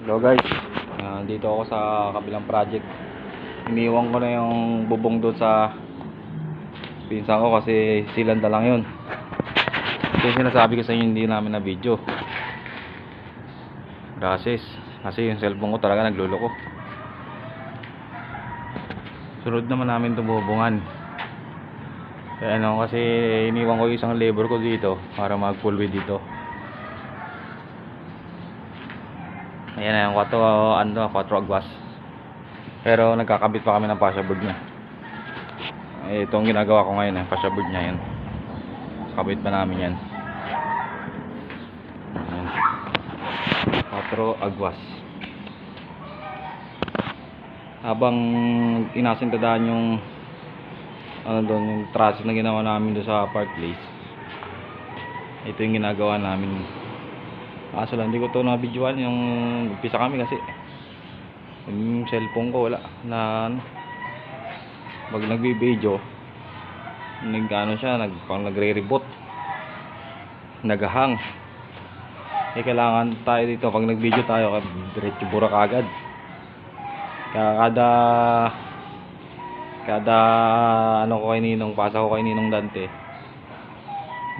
Hello guys, dito ako sa kabilang project. Iniwan ko na yung bubong doon sa pinsan ko kasi silanda lang yun. Yung sinasabi ko sa inyo hindi namin na video. Gases. Kasi yung cellphone ko talaga nagluloko. Sunod naman namin itong bubungan. Kaya ano kasi iniwan ko yung isang labor ko dito para mag full width dito. Ayan na yung 4, ano, 4 agwas. Pero nagkakabit pa kami ng passaboard niya. Eh, ito ang ginagawa ko ngayon, eh, passaboard niya yan. Kabit pa namin yan. Ayan. 4 agwas. Habang inasintadaan yung ano doon, yung traffic na ginawa namin doon sa park place. Ito yung ginagawa namin Kaso lang, hindi ko ito na-videoan yung umpisa kami kasi yung cellphone ko wala. Na ano pag nagbi-video nag ano siya, nag, pang nagre-reboot nagahang eh kailangan tayo dito pag nag-video tayo diretso burak agad kaya kada kada ano ko kay Ninong pasa ko kay Ninong Dante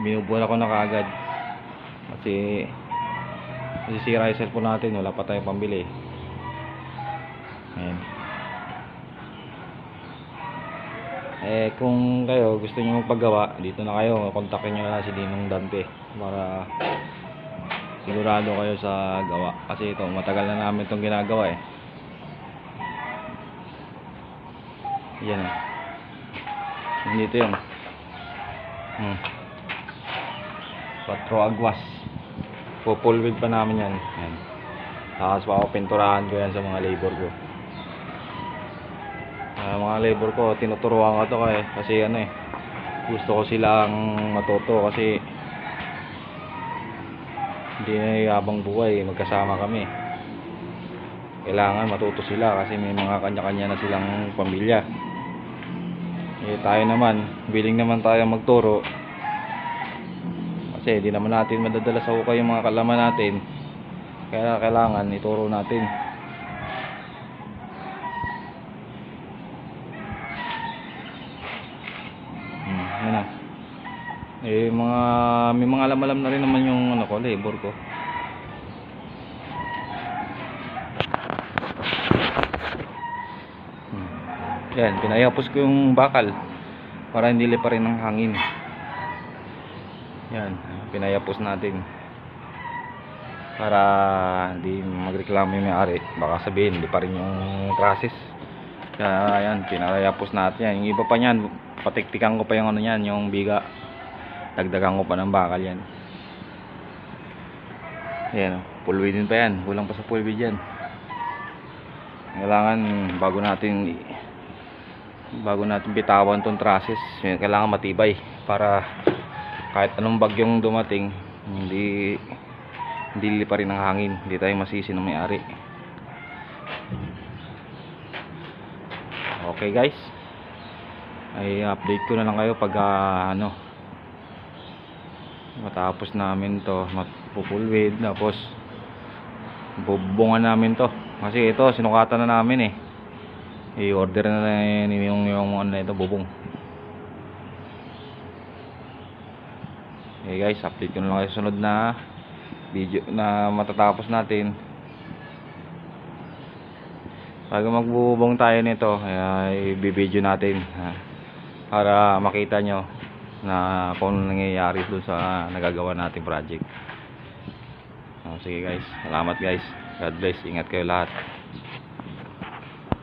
binubuan ako na kagad kasi Masisira yung cellphone natin, wala pa tayong pambili. Ayan. Eh, kung kayo gusto nyo magpagawa, dito na kayo, kontakin nyo na si Dinong Dante para sigurado kayo sa gawa. Kasi ito, matagal na namin itong ginagawa eh. Yan eh. Nandito yun. Hmm. Patro Aguas pupulwid pa namin yan. Yan. Tapos papapinturahan ko yan sa mga labor ko. Ah, mga labor ko tinuturuan ko to kaya kasi ano eh gusto ko silang matuto kasi hindi na habang buhay magkasama kami. Kailangan matuto sila kasi may mga kanya-kanya na silang pamilya. Eh tayo naman biling naman tayo magturo kasi di naman natin madadala sa hukay yung mga kalaman natin. Kaya kailangan ituro natin. Hmm, yun na. Eh mga may mga alam-alam na rin naman yung ano ko labor ko. Hmm. yan pinayapos ko yung bakal para hindi liparin ng hangin yan, pinayapos natin. Para hindi magreklamo yung may-ari. Baka sabihin, hindi pa rin yung process. Kaya yan, pinayapos natin yan. Yung iba pa niyan, patiktikan ko pa yung ano yan, yung biga. Dagdagan ko pa ng bakal yan. Yan, pulwi din pa yan. Kulang pa sa pulwi dyan. Kailangan bago natin bago natin bitawan tong trusses, kailangan matibay para kahit anong bagyong dumating hindi hindi pa rin ng hangin. Hindi tayo masisi ng may-ari. Okay guys. Ay update ko na lang kayo pag uh, ano matapos namin to mapupulwid tapos bubungan namin to. Kasi ito sinukatan na namin eh. I-order na na yung yung ano ito bubong Okay guys, update ko na lang kayo sunod na video na matatapos natin. Bago magbubong tayo nito, ay i-video natin ha, para makita nyo na kung ano nangyayari doon sa nagagawa nating project. Oh, sige guys, salamat guys. God bless. Ingat kayo lahat.